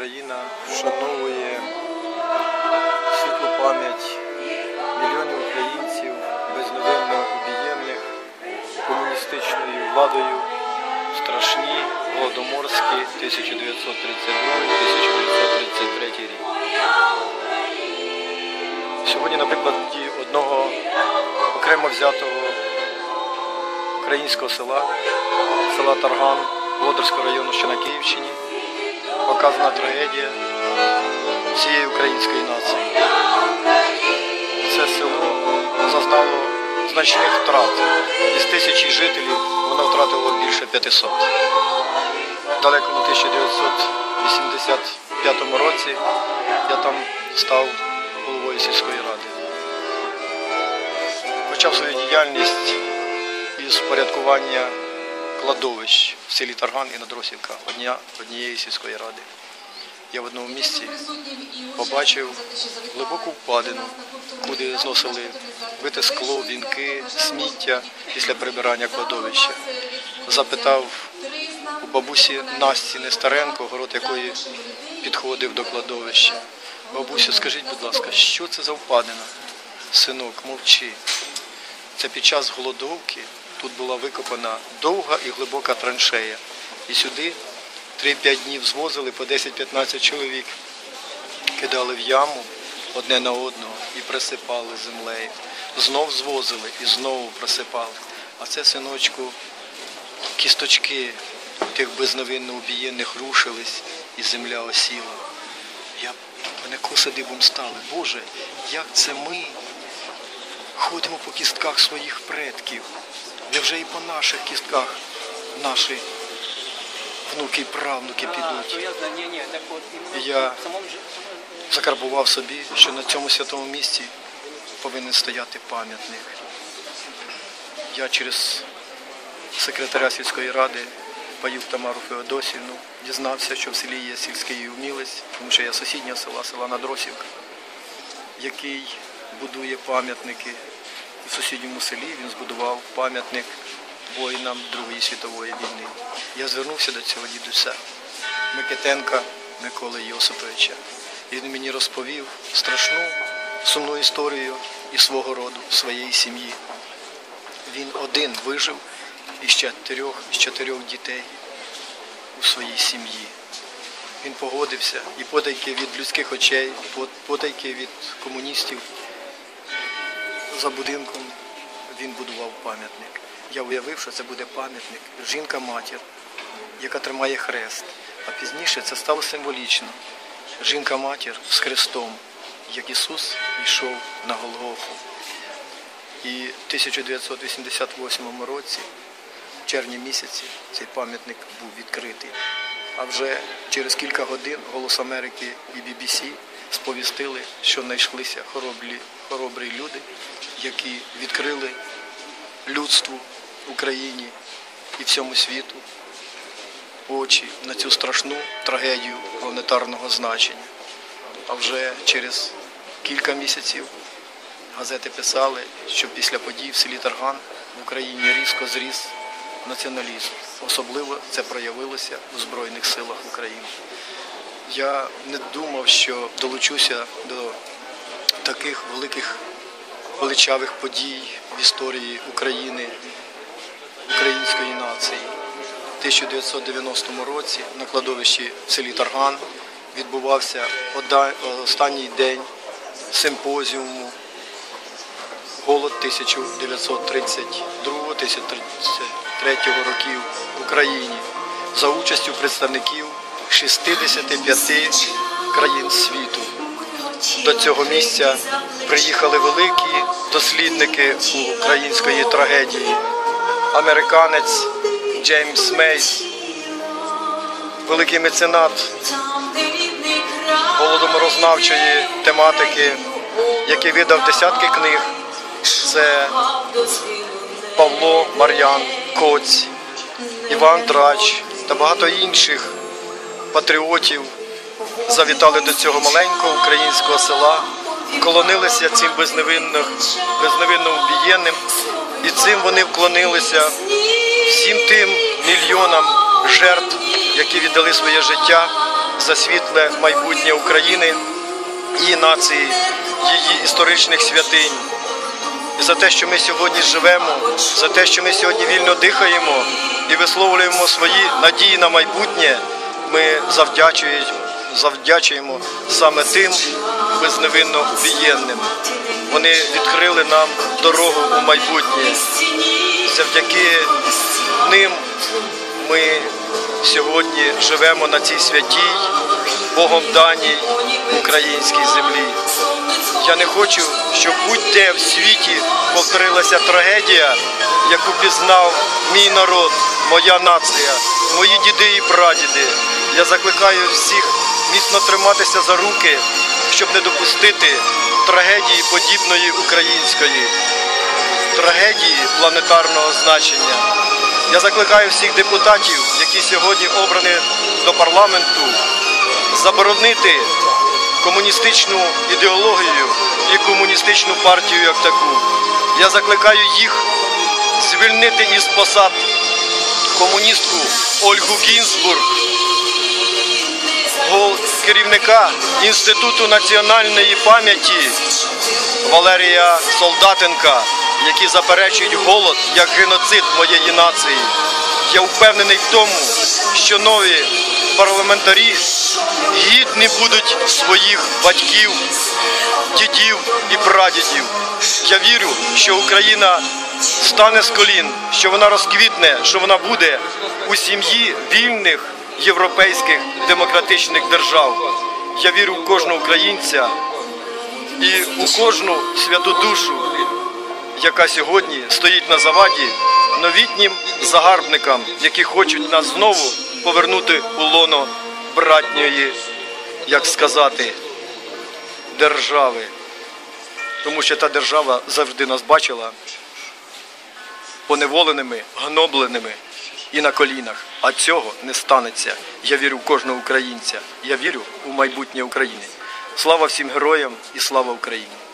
Україна вшановує світлу пам'ять мільйонів українців безновинно убієнних комуністичною владою страшні голодоморські 1932-1933 рік. Сьогодні, наприклад, одного окремо взятого українського села, села Тарган Володарського району, що на Київщині, показана трагедія всієї української нації. Це село зазнало значних втрат. Із тисячі жителів воно втратило більше 500. В далекому 1985 році я там став головою сільської ради. Почав свою діяльність із порядкування кладовищ в селі Тарган і Надросівка одня, однієї сільської ради. Я в одному місці побачив глибоку впадину, куди зносили бите скло, вінки, сміття після прибирання кладовища. Запитав у бабусі Насті Нестеренко, город якої підходив до кладовища. Бабусю, скажіть, будь ласка, що це за впадина? Синок, мовчи. Це під час голодовки тут була викопана довга і глибока траншея. І сюди 3-5 днів звозили по 10-15 чоловік, кидали в яму одне на одного і присипали землею. Знов звозили і знову присипали. А це, синочку, кісточки тих безновинно убієнних рушились, і земля осіла. Я мене коси дибом стали. Боже, як це ми ходимо по кістках своїх предків. Невже і по наших кістках наші внуки і правнуки підуть? я Закарбував собі, що на цьому святому місці повинен стояти пам'ятник. Я через секретаря сільської ради Паюк Тамару Феодосівну дізнався, що в селі є сільський умілець, тому що я сусідня села, села Надросівка, який будує пам'ятники. У сусідньому селі він збудував пам'ятник воїнам Другої світової війни. Я звернувся до цього дідуся Микитенка Миколи Йосиповича. І він мені розповів страшну сумну історію із свого роду, своєї сім'ї. Він один вижив із чотирьох, із чотирьох дітей у своїй сім'ї. Він погодився і потайки від людських очей, по- потайки від комуністів за будинком він будував пам'ятник. Я уявив, що це буде пам'ятник, жінка-матір, яка тримає хрест. А пізніше це стало символічно. Жінка-матір з хрестом, як Ісус йшов на Голгофу. І в 1988 році, в червні місяці, цей пам'ятник був відкритий. А вже через кілька годин Голос Америки і BBC сповістили, що знайшлися хоробрі, хоробрі люди, які відкрили людству, Україні і всьому світу очі на цю страшну трагедію планетарного значення. А вже через кілька місяців газети писали, що після подій в селі Тарган в Україні різко зріс націоналізм. Особливо це проявилося у Збройних силах України. Я не думав, що долучуся до таких великих величавих подій в історії України, української нації. У 1990 році на кладовищі в селі Тарган відбувався останній день симпозіуму голод 1932-1933 років в Україні за участю представників 65 країн світу. До цього місця приїхали великі дослідники української трагедії. Американець Джеймс Мейс, великий меценат голодоморознавчої тематики, який видав десятки книг. Це Павло Мар'ян Коць, Іван Драч та багато інших патріотів завітали до цього маленького українського села, вклонилися цим безневинно, безневинно і цим вони вклонилися всім тим мільйонам жертв, які віддали своє життя за світле майбутнє України, її нації, її історичних святинь. І за те, що ми сьогодні живемо, за те, що ми сьогодні вільно дихаємо і висловлюємо свої надії на майбутнє, ми завдячуємо, завдячуємо саме тим безневинно убієнним. Вони відкрили нам дорогу у майбутнє. Завдяки ним ми сьогодні живемо на цій святій, Богом даній українській землі. Я не хочу, щоб будь-де в світі повторилася трагедія, яку пізнав мій народ, моя нація, мої діди і прадіди. Я закликаю всіх міцно триматися за руки, щоб не допустити трагедії подібної української, трагедії планетарного значення. Я закликаю всіх депутатів, які сьогодні обрані до парламенту, заборонити комуністичну ідеологію і комуністичну партію як таку. Я закликаю їх звільнити із посад комуністку Ольгу Гінзбург, керівника Інституту національної пам'яті Валерія Солдатенка, які заперечують голод як геноцид моєї нації. Я впевнений в тому, що нові парламентарі гідні будуть своїх батьків, дідів і прадідів. Я вірю, що Україна стане з колін, що вона розквітне, що вона буде у сім'ї вільних європейських демократичних держав. Я вірю в кожного українця і у кожну святу душу, яка сьогодні стоїть на заваді новітнім загарбникам, які хочуть нас знову повернути у лоно братньої, як сказати, держави. Тому що та держава завжди нас бачила поневоленими, гнобленими і на колінах. А цього не станеться. Я вірю в кожного українця. Я вірю у майбутнє України. Слава всім героям і слава Україні!